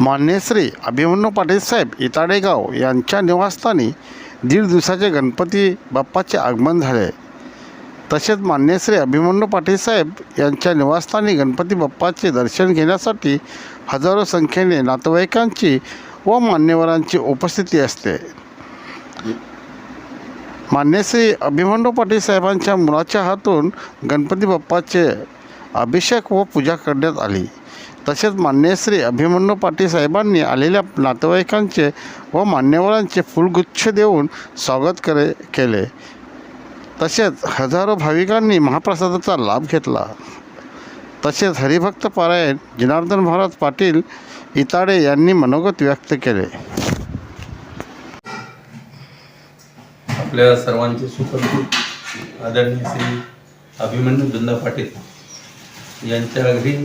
मान्य श्री अभिमन्यू पाटील साहेब इताडेगाव यांच्या निवासस्थानी दीड दिवसाचे गणपती बाप्पाचे आगमन झाले. तसेच मान्य श्री अभिमन्यू पाटील साहेब यांच्या निवासस्थानी गणपती बाप्पाचे दर्शन घेण्यासाठी हजारो संख्येने नातेवाईकांची व मान्यवरांची उपस्थिती असते. मान्यश्री अभिमन्यू पाटील साहेबांच्या मुलाच्या हातून गणपती बाप्पाचे अभिषेक व पूजा करण्यात आली. तसेच मान्यश्री अभिमन्यू पाटील साहेबांनी आलेल्या नातेवाईकांचे व मान्यवरांचे फुलगुच्छ देऊन स्वागत करे केले. तसेच हजारो भाविकांनी महाप्रसादाचा लाभ घेतला. तसेच हरिभक्त पारायण जनार्दन महाराज पाटील इताडे यांनी मनोगत व्यक्त केले. आपल्या सर्वांचे सुपरिचित आदरणीय श्री अभिमन्यू धंदा पाटील यांच्या घरी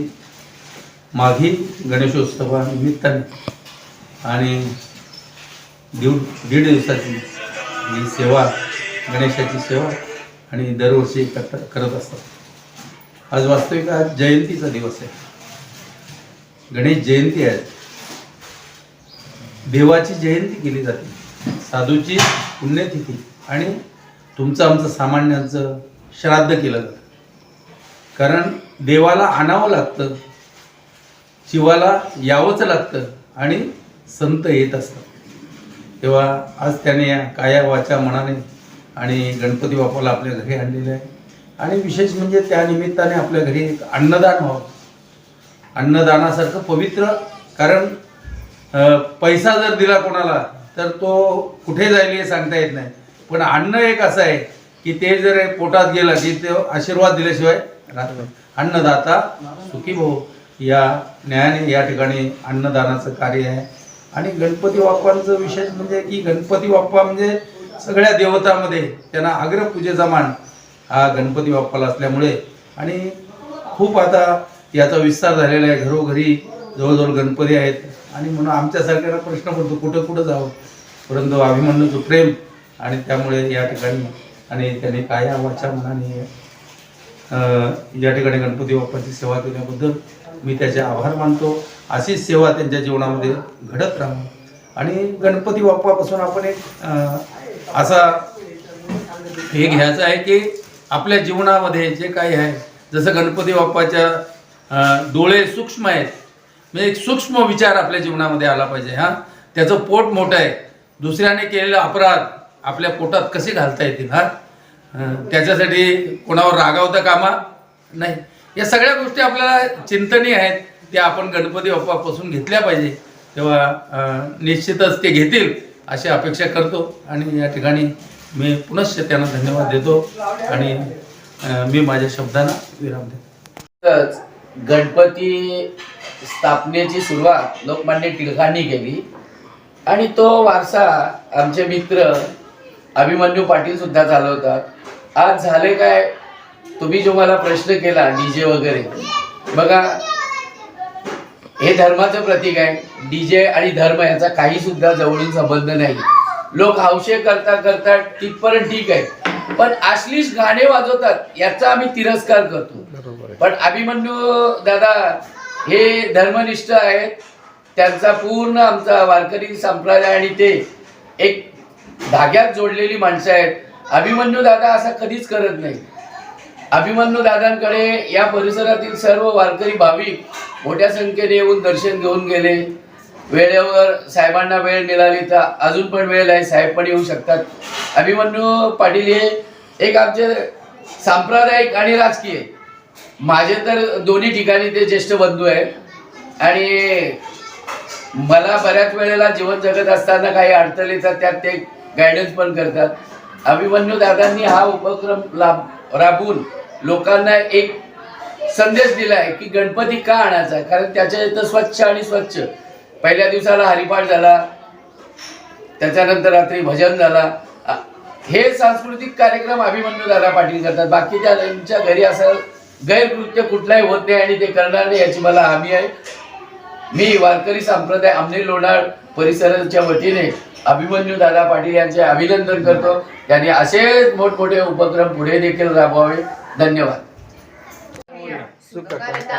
माघी गणेशोत्सवानिमित्ताने आणि दीड दीड दिवसाची ही सेवा गणेशाची सेवा आणि दरवर्षी करता करत असतात. आज वास्तविक आज जयंतीचा दिवस आहे. गणेश जयंती आहे. देवाची जयंती केली जाते. साधूची पुण्यतिथी आणि तुमचं आमचं सामान्यांचं श्राद्ध केलं जातं. कारण देवाला आणावं लागतं. शिवाला यावंच लागतं आणि संत येत असतात. तेव्हा आज त्याने या काया वाचा मनाने आणि गणपती बाप्पाला आपल्या घरी आणलेलं आहे. आणि विशेष म्हणजे त्या निमित्ताने आपल्या घरी एक अन्नदान व्हावं. अन्नदानासारखं पवित्र कारण पैसा जर दिला कोणाला तर तो कुठे जाईल हे सांगता येत नाही. पण अन्न एक असं आहे की ते जर पोटात गेलं की ते आशीर्वाद दिल्याशिवाय राहत अन्नदाता सुखी भाऊ या न्यायाने या ठिकाणी अन्नदानाचं कार्य आहे. आणि गणपती बाप्पांचं विशेष म्हणजे की गणपती बाप्पा म्हणजे सगळ्या देवतामध्ये त्यांना अग्रपूजेचा मान हा गणपती बाप्पाला असल्यामुळे. आणि खूप आता याचा विस्तार झालेला आहे. घरोघरी जवळजवळ गणपती आहेत. आणि म्हणून आमच्यासारख्याला प्रश्न पडतो कुठं कुठं जावं? परंतु अभिमन्यूचं प्रेम आणि त्यामुळे या ठिकाणी आणि त्याने काय वाचा मनाने या ठिकाणी गणपती बाप्पाची सेवा केल्याबद्दल मी त्याचे आभार मानतो. अशीच सेवा त्यांच्या जीवनामध्ये घडत राहावं आणि गणपती बाप्पापासून आपण एक असा हे घ्यायचं आहे की आपल्या जीवनामध्ये जे काही आहे जसं गणपती बाप्पाच्या डोळे सूक्ष्म आहेत म्हणजे एक सूक्ष्म विचार आपल्या जीवनामध्ये आला पाहिजे हां. त्याचं पोट मोठं आहे. दुसऱ्याने केलेला अपराध आपल्या पोटात कसे घालता येतील हां? त्याच्यासाठी कोणावर रागावता कामा? नाही. या सगळ्या गोष्टी आपल्याला चिंतनीय आहेत त्या आपण गणपती बाप्पापासून घेतल्या पाहिजे. तेव्हा निश्चितच ते घेतील अशी अपेक्षा करतो. आणि या ठिकाणी मी पुनश्च त्यांना धन्यवाद देतो. आणि मी माझ्या शब्दांना विराम देतो. गणपती स्थापनेची सुरुवात लोकमान्य टिळकांनी केली. आणि तो वारसा आमचे मित्र अभिमन्यू पाटील सुद्धा चालवतात. आज झाले काय तुम्ही जो मला प्रश्न केला डीजे वगैरे बघा हे धर्माचं प्रतीक आहे. डीजे आणि धर्म याचा काही सुद्धा जवळून संबंध नाही. लोक हौशे करता करता तिथपर्यंत ठीक आहे. पण अश्लीष गाणे वाजवतात याचा आम्ही तिरस्कार करतो. पण अभिमन्यू दादा हे धर्मनिष्ठ आहेत. त्यांचा पूर्ण आमचा वारकरी संप्रदाय आणि ते एक धाग्यात जोडलेली माणसं आहेत. अभिमन्यू दादा असा कधीच करत नाही. अभिमन्यू दादांकडे या परिसरातील सर्व वारकरी भाविक मोठ्या संख्येने येऊन दर्शन घेऊन गेले. वेळेवर साहेबांना वेळ मिळाली तर अजून पण वेळ आहे साहेब पण येऊ शकतात. अभिमन्यू पाटील हे एक आमचे सांप्रदायिक आणि राजकीय. माझे तर दोन्ही ठिकाणी ते ज्येष्ठ बंधू आहेत. आणि मला बऱ्याच वेळेला जीवन जगत असताना काही अडचणी येतात त्यात ते गायडन्स पण करतात. अभिमन्यू दादांनी हा उपक्रम लाभ राबून लोकांना एक संदेश दिला आहे की गणपती का आणायचा आहे? कारण त्याच्या इथं स्वच्छ आणि स्वच्छ. पहिल्या दिवसाला हरिपाठ झाला त्याच्यानंतर रात्री भजन झाला. हे सांस्कृतिक कार्यक्रम अभिमन्यू दादा पाटील करतात. बाकीच्या त्यांच्या घरी असं गैरकृत्य कुठलाही होत नाही आणि ते करणार नाही याची मला हमी आहे. मी वारकरी संप्रदाय आमने लोणार परिसराच्या वतीने अभिमन्यू दादा पाटील यांचे अभिनंदन करतो. त्यांनी असेच मोठमोठे उपक्रम पुढे देखील राबवावे. धन्यवाद. करता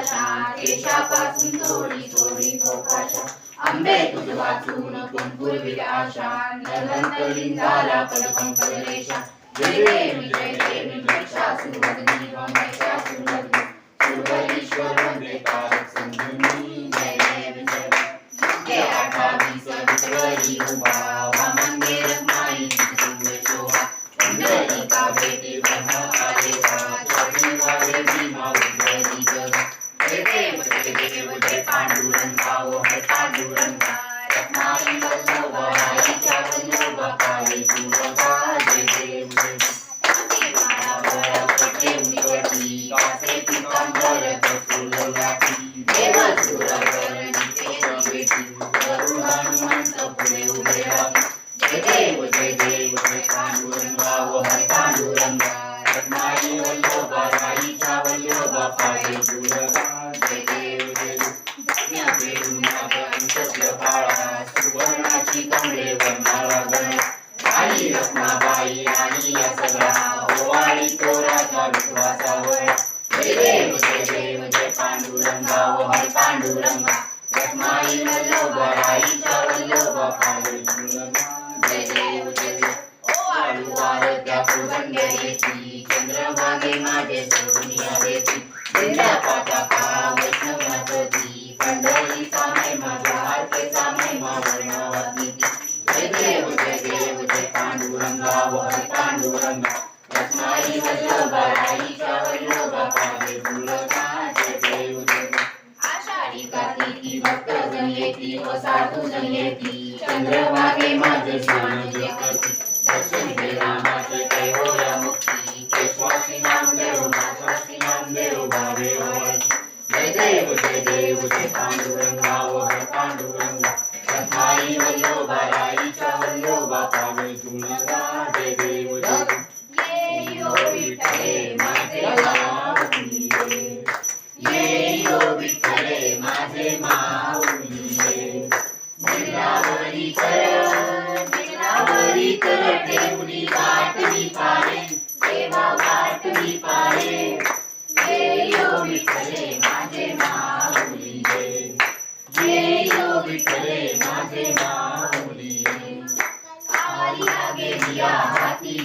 पोपाशा केशापासून थोडी थोडी पोपाशा आंबे तुझ वाचून कुंकुर विलाशा नलंतलीन झाला कलकंकल रेषा. जय देवी जय देवी शासू भगनी पांडुरंगा रखमाई वल्लभा राईचा वल्लभा पांडुरंगा जय. जय ओ आळू वार त्या चंद्रभागे माझे स्वामी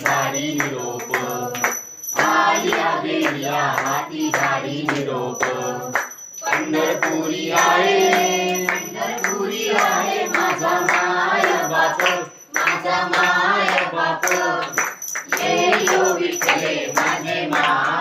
झाडी निरोप. आई आलेल्या हाती झाडी निरोप. पंढरपुरी आहे पंढरपुरी आहे माझा माय बाप माझा माय बाप. ये यो विठ्ठले माझे माय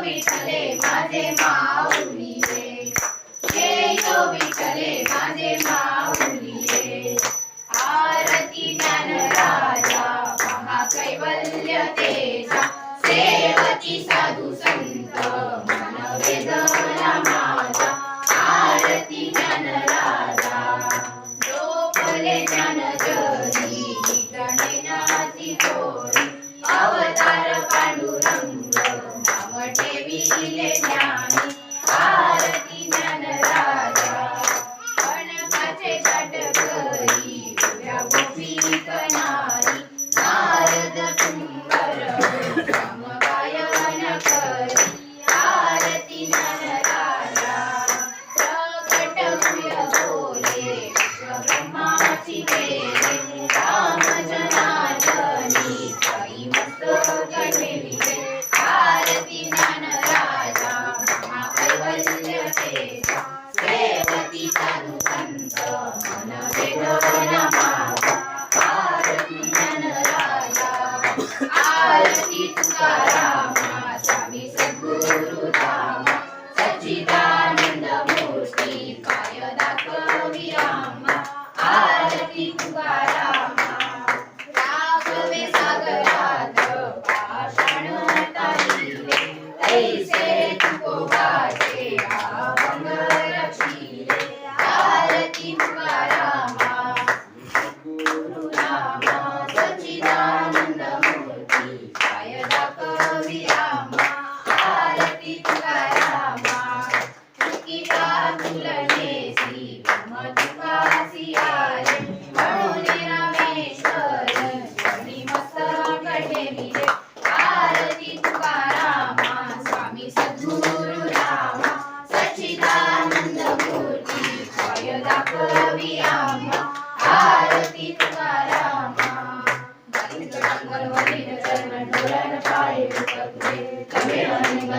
विठले माझे माऊली रे. हे यो विठले माझे मा Salam.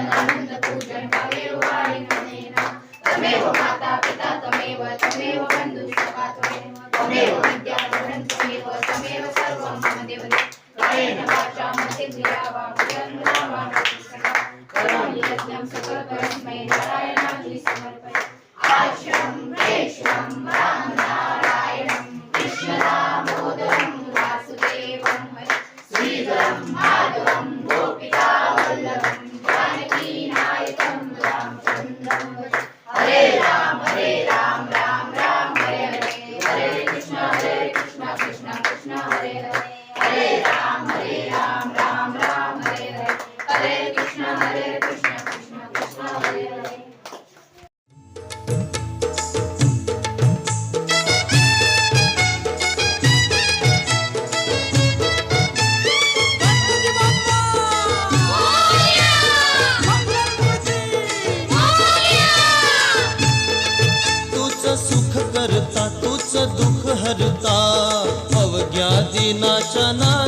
पूजन तमेव तमेव माता पिता तमेव तमेव बंधुस्तवा त्वमेव Amén. নাচানা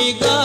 Because